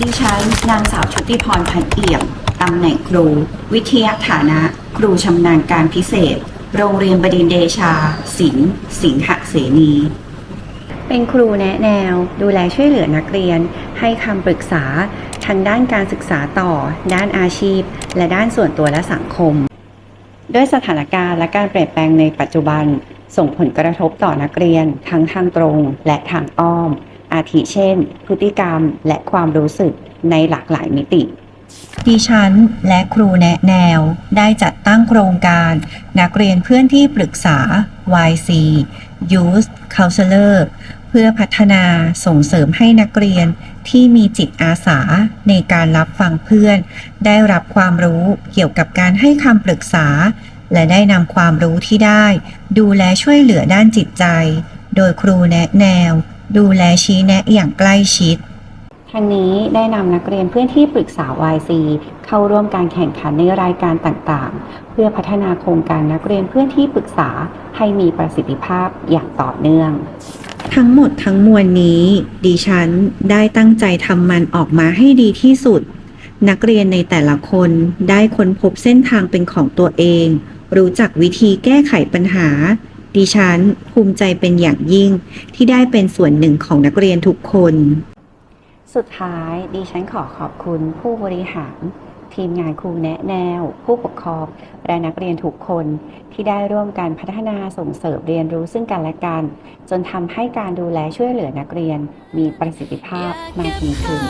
ดิฉันนางสาวชุติพรพันเอี่ยมตำแหน่งครู วิทยาฐานะ ครูชำนาญการพิเศษ โรงเรียนบดินเดชา สิงห์สิงหเสนี เป็นครูแนะแนว ดูแลช่วยเหลือนักเรียน ให้คำปรึกษาทางด้านการศึกษาต่อ ด้านอาชีพ และด้านส่วนตัวและสังคม ด้วยสถานการณ์และการเปลี่ยนแปลงในปัจจุบัน ส่งผลกระทบต่อนักเรียนทั้งทางตรงและทางอ้อม อาทิเช่น พฤติกรรมและความรู้สึกในหลากหลายมิติดิฉันและครูแนะแนวได้จัดตั้งโครงการ นักเรียนเพื่อนที่ปรึกษา YC Youth Counselor เพื่อพัฒนาส่งเสริมให้นักเรียนที่มีจิตอาสาในการรับฟังเพื่อน ได้รับความรู้เกี่ยวกับการให้คำปรึกษา และได้นำความรู้ที่ได้ ดูแลช่วยเหลือด้านจิตใจ โดยครูแนะแนว ดูแลชี้แนะอย่างใกล้ชิดทางนี้ได้นำนักเรียนเพื่อนที่ปรึกษา YC เข้าร่วมการแข่งขันในรายการต่างๆ เพื่อพัฒนาโครงการนักเรียนเพื่อนที่ปรึกษาให้มีประสิทธิภาพอย่างต่อเนื่อง ทั้งหมดทั้งมวลนี้ ดิฉันได้ตั้งใจทำมันออกมาให้ดีที่สุด นักเรียนในแต่ละคนได้ค้นพบเส้นทางเป็นของตัวเอง รู้จักวิธีแก้ไขปัญหา ดิฉันภูมิใจเป็นอย่างยิ่งที่ได้เป็นส่วนหนึ่งของนักเรียนทุกคน สุดท้ายดิฉันขอขอบคุณผู้บริหาร ทีมงานครูแนะแนว ผู้ปกครองและนักเรียนทุกคนที่ได้ร่วมกันพัฒนาส่งเสริมเรียนรู้ซึ่งกันและกัน จนทำให้การดูแลช่วยเหลือนักเรียนมีประสิทธิภาพมากยิ่งขึ้น